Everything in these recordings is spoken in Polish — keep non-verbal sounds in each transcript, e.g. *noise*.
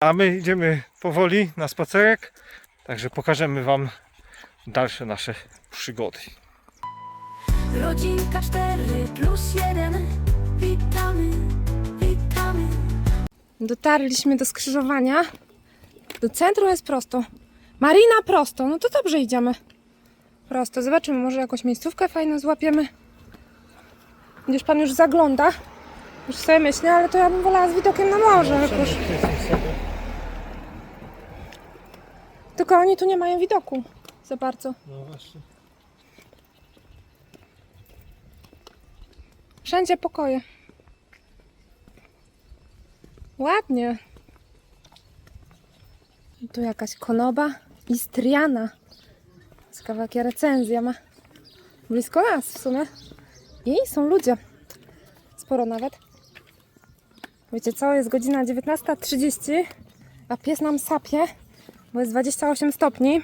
A my idziemy powoli na spacerek, także pokażemy Wam dalsze nasze przygody. Rodzinka 4 plus 1 Witamy, witamy Dotarliśmy do skrzyżowania. Do centrum jest prosto. Marina prosto. No to dobrze idziemy. Prosto. Zobaczymy, może jakąś miejscówkę fajną złapiemy. Gdzieś pan już zagląda. Już sobie myślę, ale to ja bym wolała z widokiem na morze. jakoś. Tylko oni tu nie mają widoku za bardzo. No właśnie. Wszędzie pokoje. Ładnie. Tu jakaś konoba istriana. Ciekawa jaka recenzja ma. Blisko nas w sumie. I są ludzie. Sporo nawet. Wiecie co, jest godzina 19.30, a pies nam sapie, bo jest 28 stopni.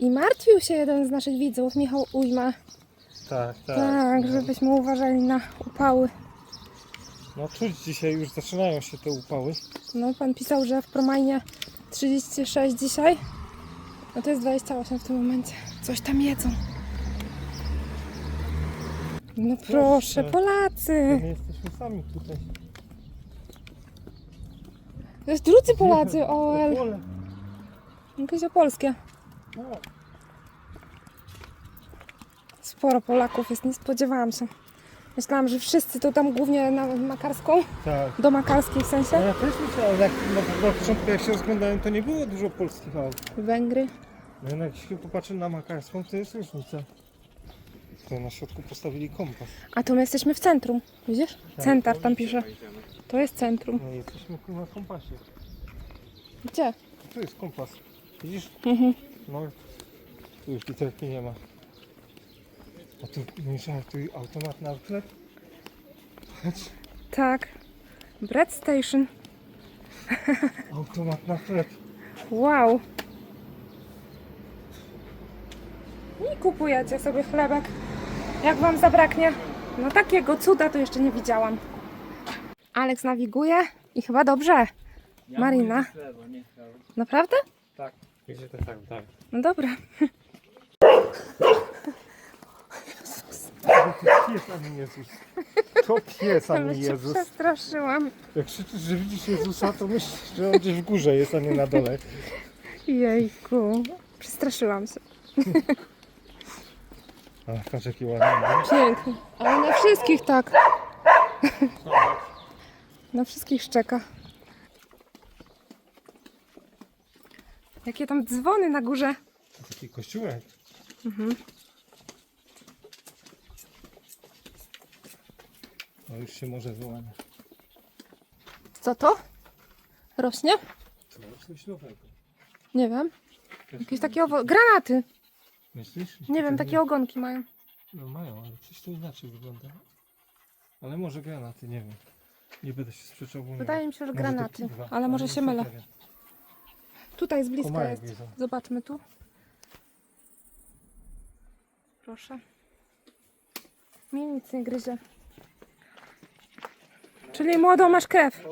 I martwił się jeden z naszych widzów, Michał Ujma. Tak, tak. Tak, żebyśmy uważali na upały. No czuć dzisiaj już zaczynają się te upały. No, pan pisał, że w Promajnie 36 dzisiaj. No to jest 28 w tym momencie. Coś tam jedzą. No proszę. Polacy! My jesteśmy sami tutaj. To jest drudzy Polacy, OL. Jakieś opolskie. No, Sporo Polaków jest, nie spodziewałam się. Myślałam, że wszyscy to tam głównie na Makarską, tak. do Makarskiej w No sensie. ja też myślałem, jak na, na początku jak się rozglądałem, to nie było dużo polskich aut. Węgry. No jak się popatrzy na makarską, to jest różnica. To na środku postawili kompas. A tu my jesteśmy w centrum, widzisz? Centar tam pisze. To jest centrum. No jesteśmy tu na kompasie. Gdzie? Tu jest kompas. Widzisz? Mhm. No, tu już literki nie ma. A tu nie żartuj, automat na chleb? Patrz, Tak. Bread Station. automat na chleb. Wow. I kupujecie sobie chlebek. Jak wam zabraknie? No takiego cuda to jeszcze nie widziałam. Alex nawiguje i chyba dobrze. Marina. Naprawdę? Gdzie to tak, tak. No dobra. To pies, a nie Jezus. To pies, a Ale nie się Jezus. przestraszyłam. Jak krzyczysz, że widzisz Jezusa, to myślisz, że on gdzieś w górze jest, a nie na dole. Jejku. Przestraszyłam się. A, patrz jaki ładny. Pięknie. Ale na wszystkich tak. Na wszystkich szczeka. Jakie tam dzwony na górze. Taki kościółek. No już się może wyłania. Co to? Rośnie? To coś nowego. Nie wiem. Jakieś takie owo... Granaty! Myślisz? Nie wiem, takie ogonki mają. No mają, ale coś to inaczej wygląda. Ale może granaty, nie wiem. Nie będę się sprzeczał, Wydaje mi się, że granaty, ale może się mylę. Tutaj z bliska jest. gryzą. Zobaczmy tu. Proszę. Mnie nic nie gryzie. Czyli młodą masz krew.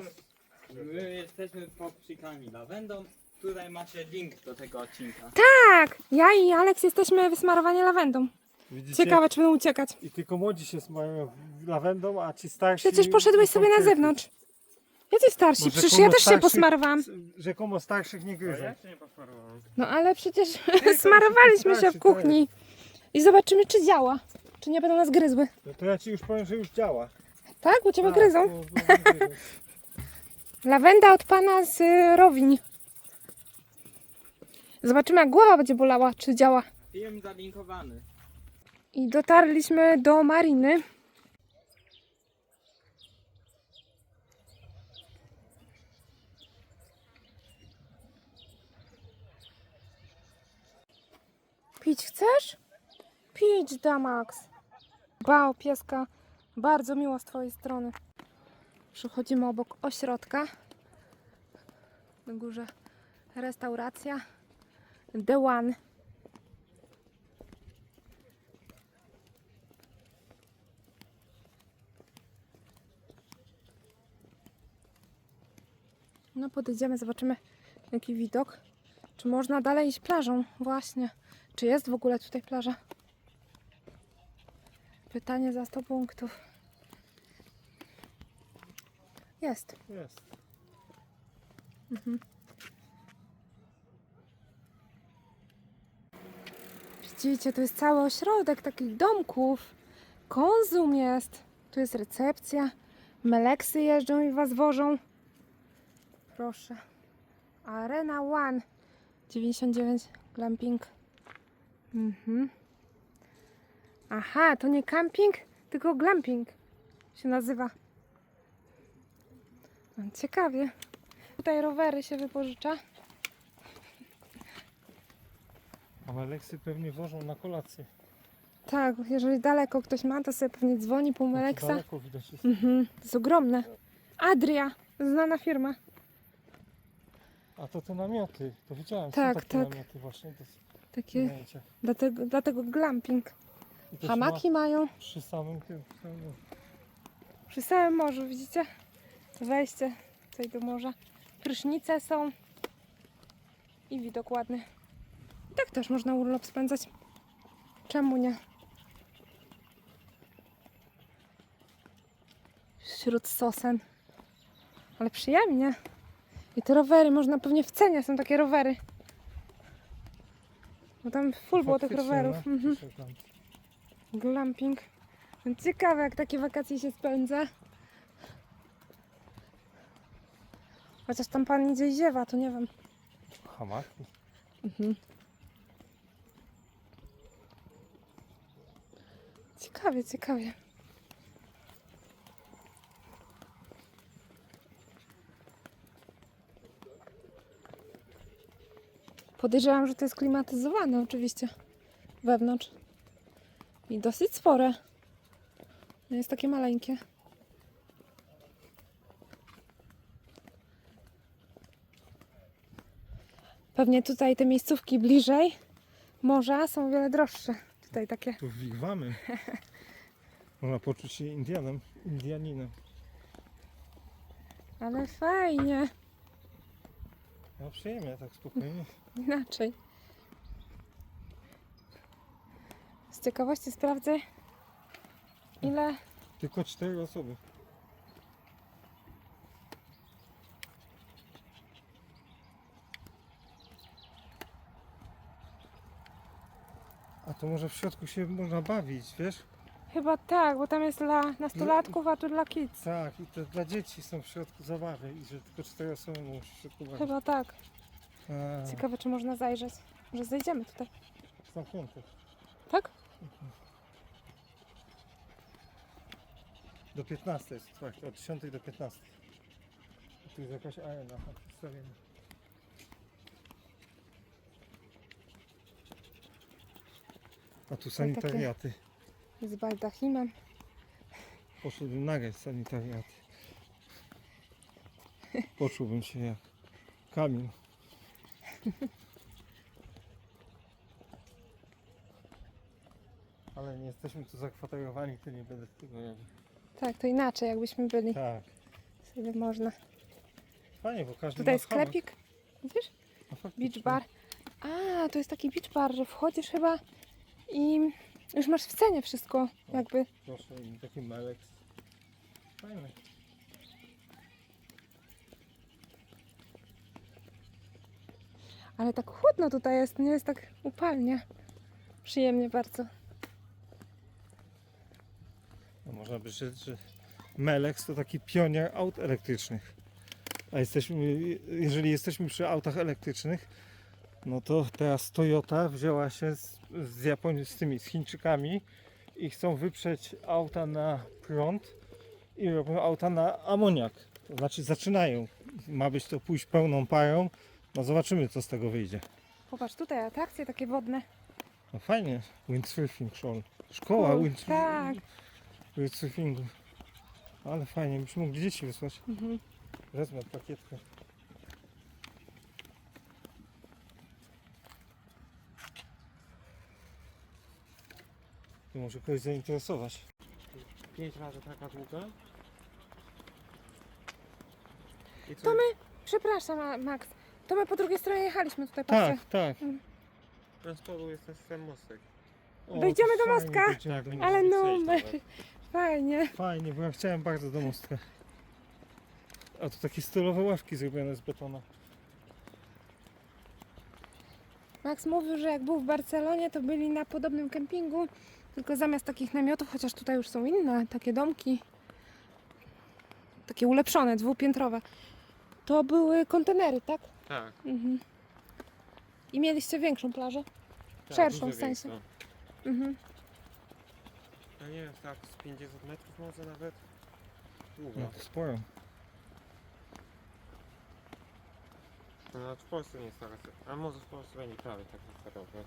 My jesteśmy poprzykami lawendą. Tutaj macie link do tego odcinka. Tak! Ja i Aleks jesteśmy wysmarowani lawendą. Widzicie? Ciekawe, czy będą uciekać. I tylko młodzi się smają lawendą, a ci starsi... Przecież poszedłeś są sobie na kryty. zewnątrz. Jacy starsi? Bo Przecież rzekomo ja też się starszych- posmarowałam. Rzekomo starszych nie gryzą. się nie posmarowałem. No ale przecież smarowaliśmy się w kuchni. I zobaczymy, czy działa. Czy nie będą nas gryzły. No to ja ci już powiem, że już działa. Tak? U Ciebie Tak, gryzą? no, no, gryzą. Lawenda od pana z y, Rowin. Zobaczymy, jak głowa będzie bolała, czy działa. Film zalinkowany. I dotarliśmy do mariny. Pić chcesz? Pić, Damax. Bał, pieska. Bardzo miło z twojej strony. Przechodzimy obok ośrodka. Na górze restauracja. The One. No podejdziemy, zobaczymy jaki widok. Czy można dalej iść plażą? Właśnie. Czy jest w ogóle tutaj plaża? Pytanie za 100 punktów. Jest. Jest. Widzicie, to jest cały ośrodek takich domków. Konzum jest. Tu jest recepcja. Meleksy jeżdżą i was wożą. Proszę. Arena One. 99 glamping. Mhm. Aha, to nie camping, tylko glamping się nazywa. No, Ciekawie. Tutaj rowery się wypożycza. A Meleksy pewnie wożą na kolację. Tak, jeżeli daleko ktoś ma, to sobie pewnie dzwoni po No Meleksa. Daleko widać jest. Mhm, to jest ogromne. Adria, znana firma. A to te namioty. To widziałem. Tak, są takie tak. namioty właśnie. To jest Takie, dlatego, dlatego glamping. I to się Hamaki mają ma Przy samym tym. przy samym- przy samym morzu, widzicie? Wejście tutaj do morza. Prysznice są. I widok ładny. I tak też można urlop spędzać. Czemu nie? Wśród sosen. Ale przyjemnie. I te rowery, można pewnie w cenie są takie rowery. Bo tam full było tych Faktycznie, rowerów. no. Mhm. Tam. Glamping. Ciekawe, jak takie wakacje się spędza. Chociaż tam pan idzie i ziewa, to nie wiem. Hamaki. Ciekawie, ciekawie. Podejrzewam, że to jest klimatyzowane oczywiście wewnątrz. I dosyć spore. No jest takie maleńkie. Pewnie tutaj te miejscówki bliżej morza są o wiele droższe. Tutaj takie. Tu wigwamy. Można poczuć się Indianem, Indianinem. Ale fajnie. No przyjemnie, tak spokojnie. Inaczej. Z ciekawości sprawdzę, ile. Tylko cztery osoby. A to może w środku się można bawić, wiesz? Chyba tak, bo tam jest dla nastolatków, a tu dla kids. Tak, i to dla dzieci są w środku zabawy i że tylko cztery osoby się w środku bawić. Chyba tak. A, Ciekawe, czy można zajrzeć. Może zejdziemy tutaj. zamknięte. Tak? Do 15 jest otwarte, od 10 do 15. Tu jest jakaś arena na przedstawienie. A tu sanitariaty. Z baldachimem. Poszedłbym nagrać sanitariaty. Poczułbym się jak Kamil. *laughs* Ale nie jesteśmy tu zakwaterowani, to nie będę tego robił. Tak, to inaczej, jakbyśmy byli. Tak. Sobie można. Fajnie, bo każdy Tutaj ma hamak. sklepik. Widzisz? No faktycznie. Beach bar. A, to jest taki beach bar, że wchodzisz chyba i już masz w cenie wszystko. Jakby. Proszę, i taki melek. Fajny. Ale tak chłodno tutaj jest, nie jest tak upalnie. Przyjemnie bardzo. No można by rzec, że Melex to taki pionier aut elektrycznych. A jesteśmy, jeżeli jesteśmy przy autach elektrycznych, no to teraz Toyota wzięła się z, z Japonii, z tymi, z Chińczykami i chcą wyprzeć auta na prąd i robią auta na amoniak. To znaczy zaczynają. Ma być to pójść pełną parą. No zobaczymy co z tego wyjdzie. Popatrz, tutaj atrakcje takie wodne. No fajnie. Windsurfing show. Szkoła Cool, windsurf- tak. windsurfingu. Ale fajnie, byśmy mogli dzieci wysłać. Mhm. Wezmę plakietkę. To może kogoś zainteresować. Pięć razy taka długa. I co? To my przepraszam, Max. To my po drugiej stronie jechaliśmy tutaj, patrzcie. Tak, tak. Na spodu jest ten sam mostek. O, to do fajnie mostka. będzie, jak będzie. Ale numer. nawet. *laughs* Fajnie. Fajnie, bo ja chciałem bardzo do mostka. A tu takie stylowe ławki zrobione z betonu. Max mówił, że jak był w Barcelonie, to byli na podobnym kempingu, tylko zamiast takich namiotów, chociaż tutaj już są inne, takie domki, takie ulepszone, dwupiętrowe, to były kontenery, tak? Tak. Mhm. I mieliście większą plażę? tak Szerszą dużo w sensie. większą. Mhm. Ja nie wiem, tak z 50 metrów może nawet. Długo. No to sporo. No, nawet w Polsce nie jest taka. A może w Polsce będzie prawie tak zasadowe.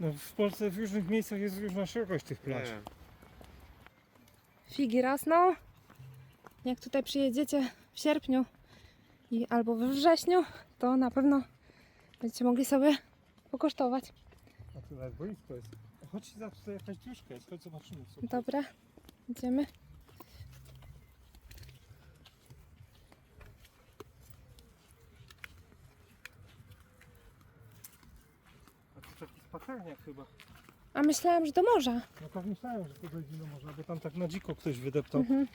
No w Polsce w różnych miejscach jest różna szerokość tych plaż. Nie. Figi rosną. Jak tutaj przyjedziecie w sierpniu i albo we wrześniu, to na pewno będziecie mogli sobie pokosztować. A tu nawet boisko jest. Chodź za tutaj jakaś dziuszka jest, chodź zobaczymy co. Dobra, idziemy. A tu taki spacerniak chyba. A myślałam, że do morza. No tak myślałem, że to dojdzie do morza, bo tam tak na dziko ktoś wydeptał. Mhm.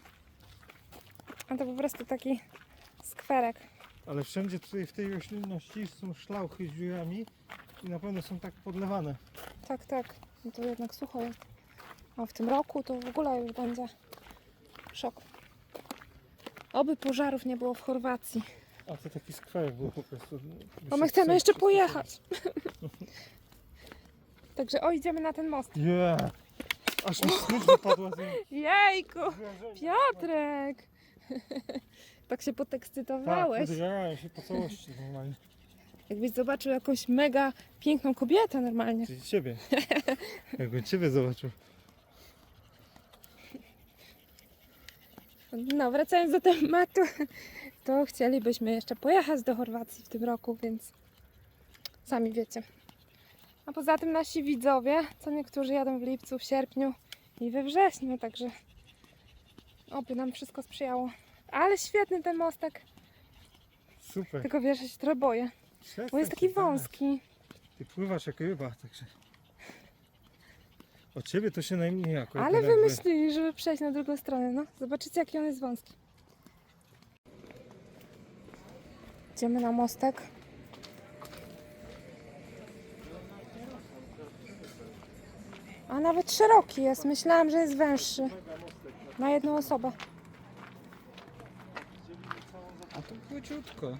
A to po prostu taki skwerek. Ale wszędzie tutaj w tej roślinności są szlauchy z dziurami i na pewno są tak podlewane. Tak, tak. No to jednak sucho jest. A w tym roku to w ogóle już będzie szok. Oby pożarów nie było w Chorwacji. A to taki skwerek był po prostu. Bo my chcemy jeszcze pojechać. *laughs* Także o, idziemy na ten most. Yeah. Aż mi smycz wypadła z Jejku! Piotrek! Tak się Tak, podekscytowałeś. podjarałem się po całości normalnie. Jakbyś zobaczył jakąś mega piękną kobietę normalnie. Czyli ciebie. Jakbym ciebie zobaczył. No, wracając do tematu, to chcielibyśmy jeszcze pojechać do Chorwacji w tym roku, więc sami wiecie. A poza tym nasi widzowie, co niektórzy jadą w lipcu, w sierpniu i we wrześniu, także oby nam wszystko sprzyjało. Ale świetny ten mostek, Super. tylko wiesz, ja się trochę boję, bo jest taki wąski. Ty pływasz jak ryba, także. O ciebie to się najmniej akurat Ale denerwuję. wymyślili, żeby przejść na drugą stronę, no. Zobaczycie, jaki on jest wąski. Idziemy na mostek. A nawet szeroki jest. Myślałam, że jest węższy. Na jedną osobę. A tu płyciutko.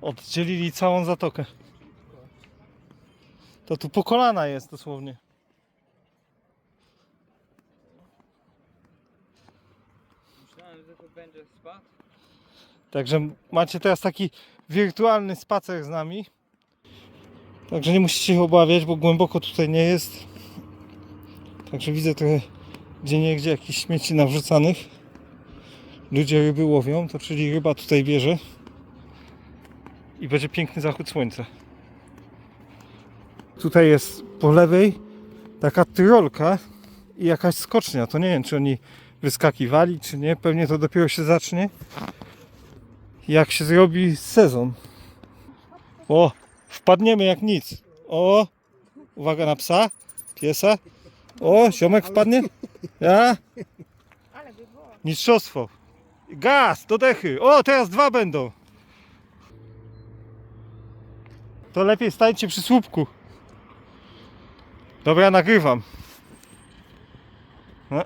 Oddzielili całą zatokę. To tu po kolana jest dosłownie. Myślałem, że to będzie spad. Także macie teraz taki wirtualny spacer z nami. Także nie musicie się obawiać, bo głęboko tutaj nie jest. Także widzę trochę gdzie nie gdzie jakieś śmieci nawrzucanych. Ludzie ryby łowią, to czyli ryba tutaj bierze. I będzie piękny zachód słońca. Tutaj jest po lewej taka tyrolka i jakaś skocznia. To nie wiem, czy oni wyskakiwali, czy nie. Pewnie to dopiero się zacznie jak się zrobi sezon. O, wpadniemy jak nic. O, uwaga na psa, piesa. O, ziomek wpadnie. Ja, mistrzostwo. Gaz, do dechy. O, teraz dwa będą. To lepiej stańcie przy słupku. Dobra, nagrywam. No.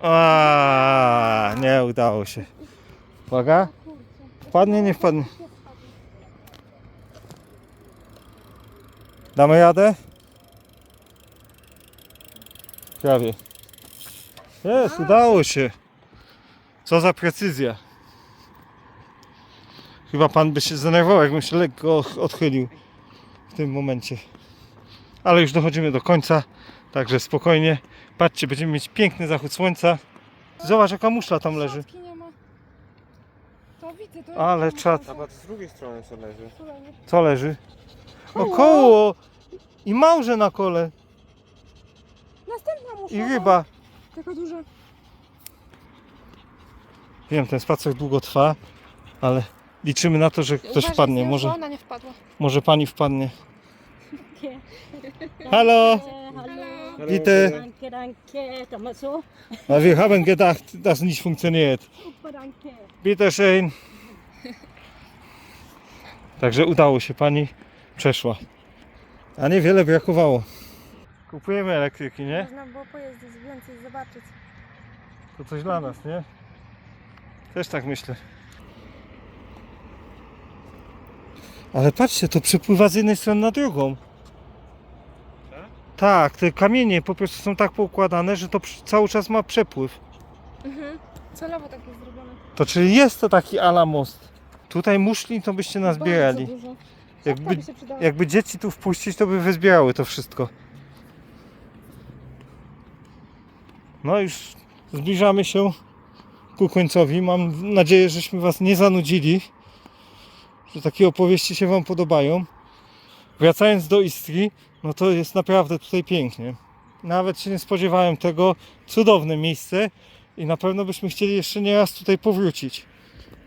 A, nie udało się. Uwaga. Wpadnie, nie wpadnie. Damy radę? Prawie. Jest, udało się. Co za precyzja. Chyba pan by się zdenerwował, jakbym się lekko odchylił w tym momencie. Ale już dochodzimy do końca, także spokojnie. Patrzcie, będziemy mieć piękny zachód słońca. Zobacz jaka muszla tam leży. Siatki nie ma. To widzę, to Ale jest- czad. A patrz z drugiej strony co leży. Co leży? koło i małże na kole Następna musza. i ryba. Taka duża. Wiem, ten spacer długo trwa, ale liczymy na to, że ktoś Uważaj, wpadnie. Może, że ona nie wpadła. może pani wpadnie. *laughs* Nie. Halo. Bitte. Danke, danke. Kann man so? Na, wir haben gedacht, dass nicht funktioniert. Super, danke. Bitte schön. Także udało się, pani przeszła. A niewiele brakowało. Kupujemy elektryki, nie? Można było pojeździć więcej, zobaczyć. To coś dla nas, nie? Też tak myślę. Ale patrzcie, to przepływa z jednej strony na drugą. Tak, te kamienie po prostu są tak poukładane, że to przy- cały czas ma przepływ. Mhm. Celowo tak jest zrobione. To czyli jest to taki ala most. Tutaj muszli to byście nazbierali. Bardzo dużo. Jakby, Jakby, by się przydało. jakby dzieci tu wpuścić, to by wyzbierały to wszystko. No już zbliżamy się ku końcowi. Mam nadzieję, żeśmy Was nie zanudzili, że takie opowieści się Wam podobają. Wracając do Istrii, no to jest naprawdę tutaj pięknie. Nawet się nie spodziewałem tego. Cudowne miejsce i na pewno byśmy chcieli jeszcze nie raz tutaj powrócić.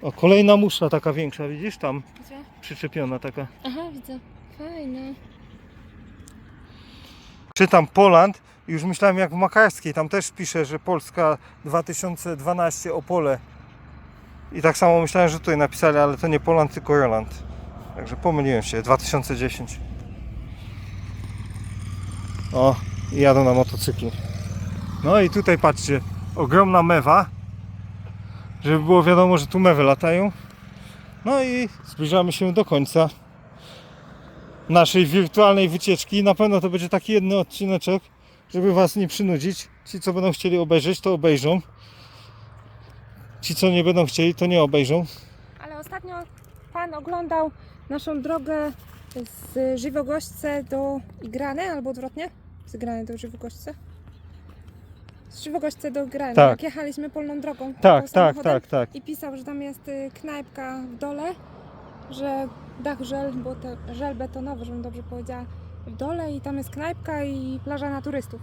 O, kolejna musza taka większa, widzisz tam Gdzie? przyczepiona taka. Aha, widzę. Fajne. Czytam Poland i już myślałem jak w Makarskiej, tam też pisze, że Polska 2012 Opole. I tak samo myślałem, że tutaj napisali, ale to nie Poland, tylko Roland. Także pomyliłem się, 2010. O, i jadą na motocyklu. No i tutaj patrzcie, ogromna mewa. Żeby było wiadomo, że tu mewy latają. No i zbliżamy się do końca naszej wirtualnej wycieczki. Na pewno to będzie taki jedny odcineczek, żeby Was nie przynudzić. Ci, co będą chcieli obejrzeć, to obejrzą. Ci, co nie będą chcieli, to nie obejrzą. Ale ostatnio pan oglądał naszą drogę z Żywogośce do Igrany, albo odwrotnie? Z Igrany do Żywogośce? Z Żywogośce do Igrany. Tak. Jak jechaliśmy polną drogą. Tak, tak, tak, tak. I pisał, że tam jest y, knajpka w dole, że dach żel, bo te, żel betonowy, żebym dobrze powiedziała, w dole i tam jest knajpka i plaża na turystów.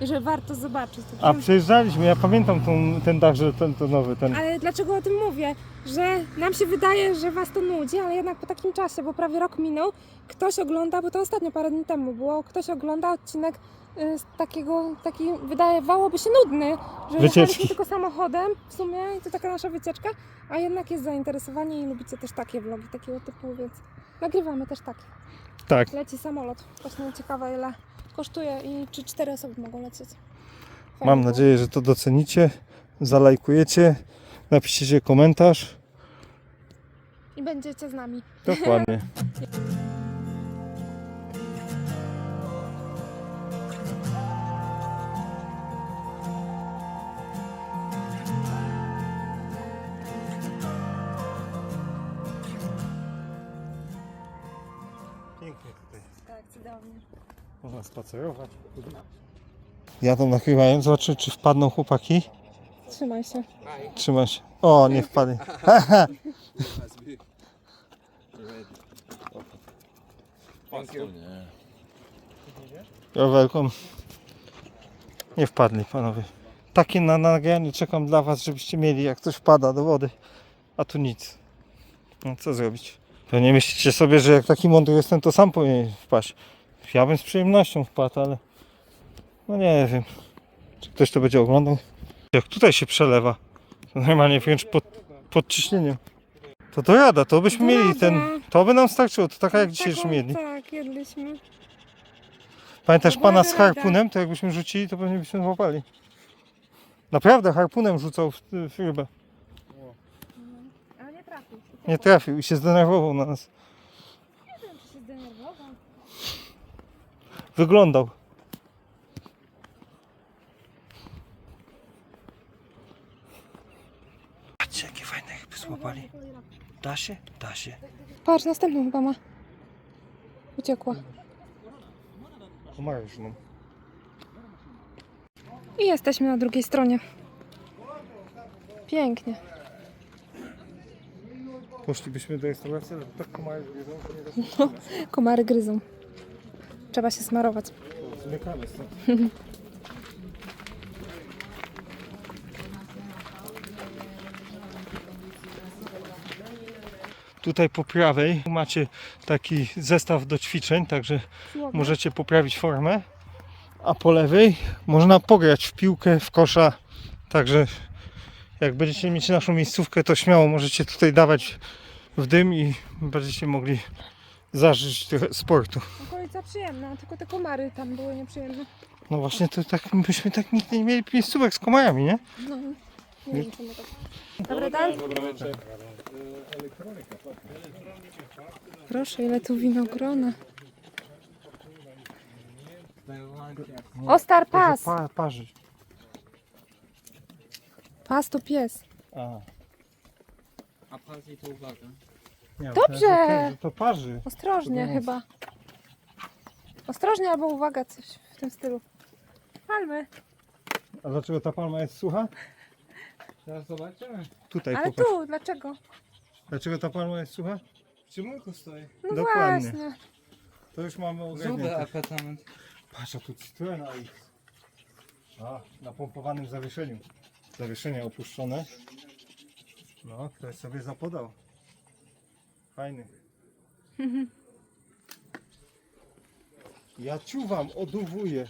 I *laughs* że warto zobaczyć. A przejeżdżaliśmy, ja pamiętam tą, ten dach, że ten to nowy, ten. Ale dlaczego o tym mówię? Że nam się wydaje, że was to nudzi, ale jednak po takim czasie, bo prawie rok minął, ktoś ogląda, bo to ostatnio parę dni temu było, ktoś ogląda odcinek y, z takiego, taki wydawałoby się nudny, że Wycieczki. jechaliśmy tylko samochodem w sumie i to taka nasza wycieczka, a jednak jest zainteresowanie i lubicie też takie vlogi takiego typu, więc nagrywamy też takie. Tak. Leci samolot, właśnie ciekawe ile kosztuje i czy cztery osoby mogą lecieć. Fajnie Mam było. nadzieję, że to docenicie, zalajkujecie, napiszcie komentarz. I będziecie z nami. Dokładnie. *laughs* Można spacerować. Jadą nakrywają, zobaczymy czy wpadną chłopaki. Trzymaj się. Trzymaj się. O, nie wpadli. *laughs* You're welcome. Nie wpadli panowie. Takie na nagranie czekam dla was, żebyście mieli jak coś wpada do wody. A tu nic. No co zrobić? Pewnie myślicie sobie, że jak taki mądry jestem, to sam powinien wpaść. Ja bym z przyjemnością wpadł, ale no nie wiem. Czy ktoś to będzie oglądał? Jak tutaj się przelewa. To normalnie wręcz pod, pod ciśnieniem. To to jada, to byśmy mieli ten. To by nam starczyło, to taka jak dzisiejszy Taką- mieli. Tak, jedliśmy. Pamiętasz pana z harpunem? To jakbyśmy rzucili, to pewnie byśmy złapali. Naprawdę harpunem rzucał w, w rybę. Ale nie trafił. Nie trafił i się zdenerwował na nas. Nie wiem, czy się zdenerwował. Wyglądał. Patrzcie, jakie fajne ryby złapali. Da się? Da się. Patrz, następną chyba ma. Uciekła. Pomarżną. I jesteśmy na drugiej stronie. Pięknie. Poszlibyśmy do restauracji, ale tak komary gryzą, że nie da się wytrzymać. Komary gryzą. Trzeba się smarować. Zmykamy *laughs* stąd. Tutaj po prawej macie taki zestaw do ćwiczeń, także możecie poprawić formę. A po lewej można pograć w piłkę, w kosza. Także jak będziecie mieć naszą miejscówkę, to śmiało możecie tutaj dawać w dym i będziecie mogli zażyć trochę sportu. Okolica przyjemna, tylko te komary tam były nieprzyjemne. No właśnie, to tak, myśmy tak nigdy nie mieli miejscówek z komarami, nie? No, nie wiem czemu tak. Dobry dan. Proszę, ile tu winogrona. Ostar pas. Pa, parzy. Pas to pies. A, A patrzcie to uwaga. Nie, Dobrze. myślałem, że To, parzy. Ostrożnie chyba. Ostrożnie albo uwaga, coś w tym stylu. Palmy. A dlaczego ta palma jest sucha? Teraz zobaczymy. Tutaj Ale popatrz. tu, dlaczego? Dlaczego ta palma jest sucha? Czy mój stoi? No Dokładnie. właśnie. To już mamy Zubę ogarnięte. apartament. Patrz, a tu Citroena i... A, na pompowanym zawieszeniu. Zawieszenie opuszczone. No, ktoś sobie zapodał. Fajny. Ja ciuwam, oduwuję.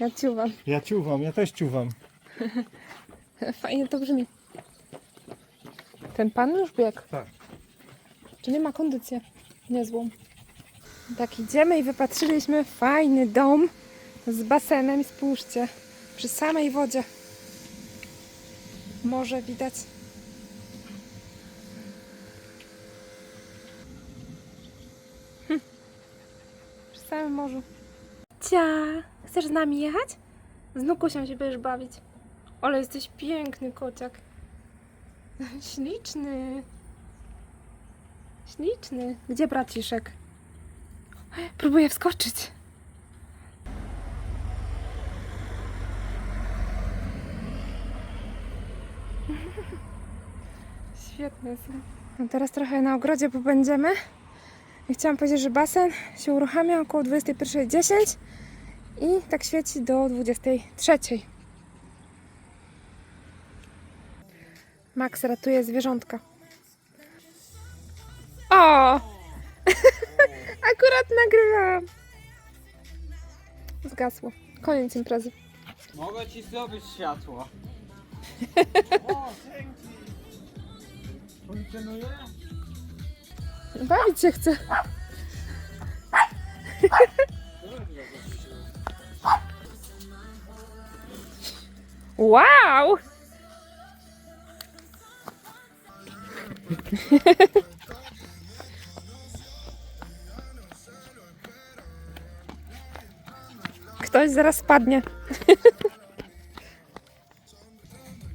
Ja ciuwam. Ja ciuwam, ja też ciuwam. Fajnie to brzmi. Ten pan już biegł. Tak. Czyli ma kondycję niezłą. Tak idziemy i wypatrzyliśmy fajny dom z basenem i spójrzcie, przy samej wodzie. Morze widać. Samym morzu. Cia, chcesz z nami jechać? Z Nukusią się będziesz bawić. Ale jesteś piękny kociak. Śliczny. Śliczny. Gdzie braciszek? Próbuję wskoczyć. Świetne są. No teraz trochę na ogrodzie pobędziemy. I chciałam powiedzieć, że basen się uruchamia około 21.10 i tak świeci do 23.00. Max ratuje zwierzątka. O! *laughs* Akurat nagrywałam. Zgasło. Koniec imprezy. Mogę ci zrobić światło. *laughs* Funkcjonuje? Bawić się chcę. Wow! Ktoś zaraz spadnie. *laughs*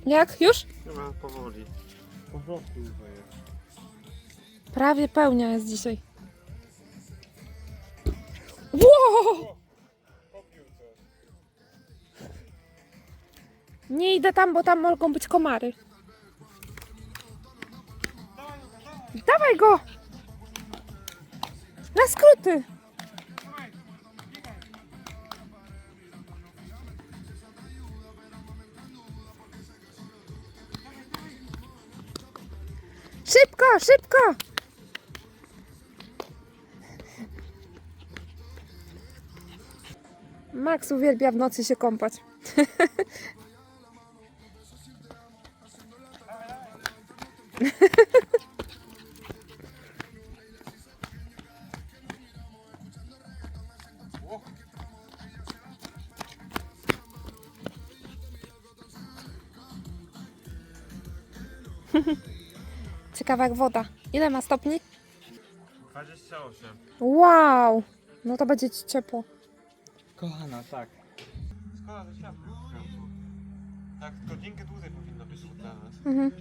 Jak? Już? Chyba powoli. Powrotku jest. Prawie pełnia jest dzisiaj. Wow! Nie idę tam, bo tam mogą być komary. Dawaj go! Na skróty! Szybko, szybko! Max uwielbia w nocy się kąpać. Ciekawa jak woda. Ile ma stopni? 28. Wow! No to będzie ci ciepło. Kochana, tak. Szkoda, że światło. Tak, godzinkę dłużej powinno być dla nas. Mhm.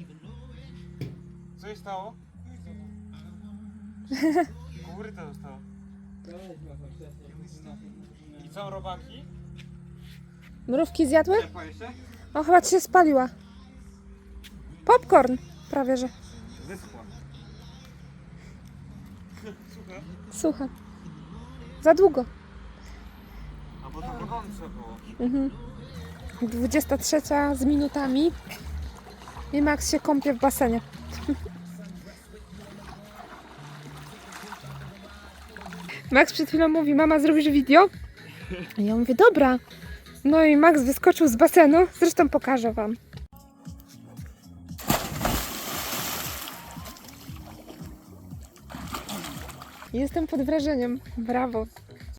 Co się stało? Kurde zostało. I co, robaki? Mrówki zjadły? Jeszcze? O, chyba ci się spaliła. Popcorn. Prawie, że. Wyschła. Sucha. Za długo. Mhm. 23 z minutami. I Max się kąpie w basenie. Max przed chwilą mówi, mama zrobisz video? A ja mówię, dobra. No i Max wyskoczył z basenu, zresztą pokażę wam. Jestem pod wrażeniem. Brawo.